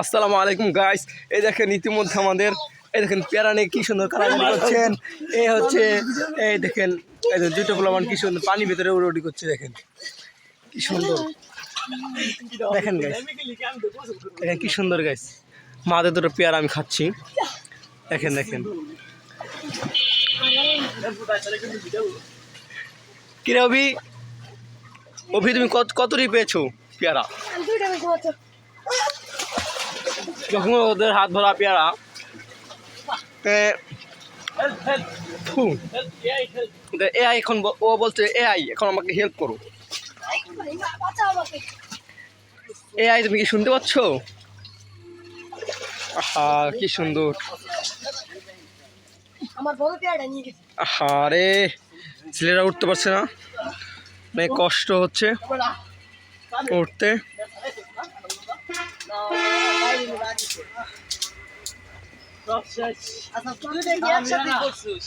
আসসালামু আলাইকুম গাইস এই দেখেন ইতিমধ্যে আমাদের এই দেখেন পেয়ারা নিয়ে কি সুন্দর কারাকারি করছেন। এই হচ্ছে এই দেখেন এই যে দুটো পোলামান কি সুন্দর পানি ভিতরে উড়ি করছে দেখেন। কি সুন্দর। দেখেন গাইস দেখেন কি সুন্দর গাইস মাদের দুটো পেয়ারা আমি খাচ্ছি। দেখেন দেখেন। কিরে অভি? অভি তুমি কত কতটি পেয়েছ পেয়ারা? যখন ওদের হাত ধরা পেয়ারা এআই এখন ও বলছে এআই এখন আমাকে হেল্প করো। এআই তুমি কি শুনতে পাচ্ছ? আহা কি সুন্দর। আহা রে ছেলেরা উঠতে পারছে না। অনেক কষ্ট হচ্ছে উঠতে। আচ্ছা তুই দেখি একসাথে করছিস।